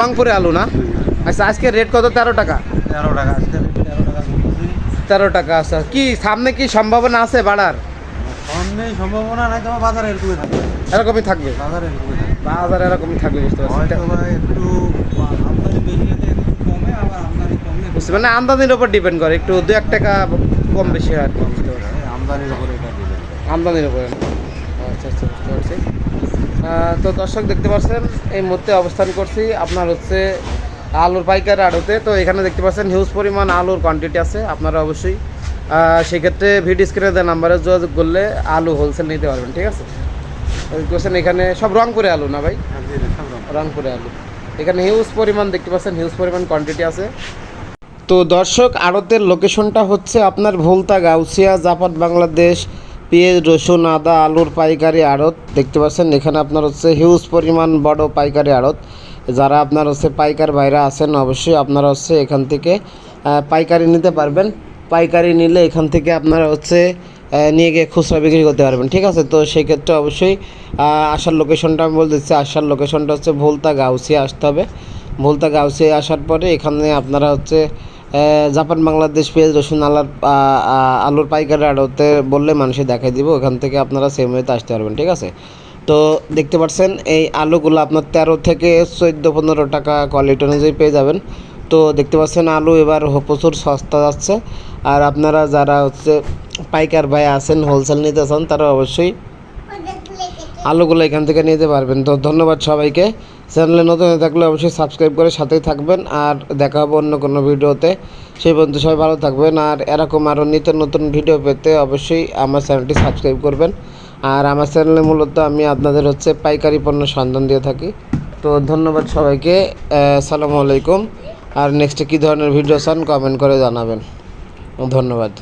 রংপুরে আলু না? আচ্ছা আজকে রেট কত? তেরো টাকা। তেরো টাকা আজকে তেরো টাকা তেরো টাকা আচ্ছা। কি সামনে কি সম্ভাবনা আছে বাড়ার? সামনে সম্ভাবনা নাই তোমার বাজারে এরকমই থাকবে। এরকমই থাকবে? বাজারে এরকমই থাকবে। বাজার এরকমই থাকবে বুঝতে পারছি। একটু আমদানি বেশি একটু কমে আবার আমদানি কমলে বুঝতে মানে আমদানির উপর ডিপেন্ড করে। একটু দু এক টাকা কম বেশি হয় আর কি বুঝতে পারছি। আমদানির উপরে আমদানির উপরে। আচ্ছা আচ্ছা বুঝতে পারছি। তো দর্শক দেখতে পাচ্ছেন, এই মুহূর্তে অবস্থান করছি আপনার হচ্ছে আলুর পাইকারি আড়তে। তো এখানে দেখতে পাচ্ছেন হিউজ পরিমাণ আলুর কোয়ান্টিটি আছে, আপনারা অবশ্যই সেক্ষেত্রে ভিডিও স্ক্রিনে দেওয়া নাম্বারে যোগাযোগ করলে আলু হোলসেল নিতে পারবেন, ঠিক আছে? দেখতে এখানে সব রংপুরে আলু না ভাই? রংপুরে আলু। এখানে হিউজ পরিমাণ দেখতে পাচ্ছেন হিউজ পরিমাণ কোয়ান্টিটি আছে। তো দর্শক, আড়তের লোকেশনটা হচ্ছে আপনার ভুলতা গাউসিয়া, জাপান, বাংলাদেশ পেঁয়াজ, রসুন, আদা, আলুর পাইকারি আড়ত। দেখতে পাচ্ছেন, এখানে আপনার হচ্ছে হিউজ পরিমাণ বড় পাইকারি আড়ত। যারা আপনার হচ্ছে পাইকার বাইরা আছেন, অবশ্যই আপনারা হচ্ছে এখান থেকে পাইকারি নিতে পারবেন। পাইকারি নিলে এখান থেকে আপনারা হচ্ছে নিয়ে গিয়ে খুচরা বিক্রি করতে পারবেন, ঠিক আছে? তো সেই ক্ষেত্রে অবশ্যই আসার লোকেশনটা আমি বলে দিচ্ছি আসার লোকেশনটা হচ্ছে ভুলতা গাউসিয়া আসতে হবে। ভুলতা গাউসিয়া আসার পরে এখানে আপনারা হচ্ছে জাপান বাংলাদেশ পেঁয়াজ রসুন আলার আলুর পাইকারি আড়তে বললে মানুষে দেখাই দিব ওখান থেকে আপনারা সেম ওয়েতে আসতে পারবেন ঠিক আছে? তো দেখতে পাচ্ছেন এই আলুগুলো আপনার তেরো থেকে চোদ্দ পনেরো টাকা কোয়ালিটি অনুযায়ী পেয়ে যাবেন। তো দেখতে পাচ্ছেন আলু এবার প্রচুর সস্তা যাচ্ছে। আর আপনারা যারা হচ্ছে পাইকার ভাই আছেন হোলসেল নিতে চান তারা অবশ্যই আলুগুলো এখান থেকে নিতে পারবেন। তো ধন্যবাদ সবাইকে। চ্যানেলে নতুন হয়ে থাকলে অবশ্যই সাবস্ক্রাইব করে সাথেই থাকবেন আর দেখা হবে অন্য কোনো ভিডিওতে। সেই পর্যন্ত সবাই ভালো থাকবেন আর এরকম আরও নিত্য নতুন ভিডিও পেতে অবশ্যই আমার চ্যানেলটি সাবস্ক্রাইব করবেন। আর আমার চ্যানেলে মূলত আমি আপনাদের হচ্ছে পাইকারি পণ্য সন্ধান দিয়ে থাকি। তো ধন্যবাদ সবাইকে সালামু আলাইকুম। আর নেক্সটে কী ধরনের ভিডিও চান কমেন্ট করে জানাবেন। ধন্যবাদ।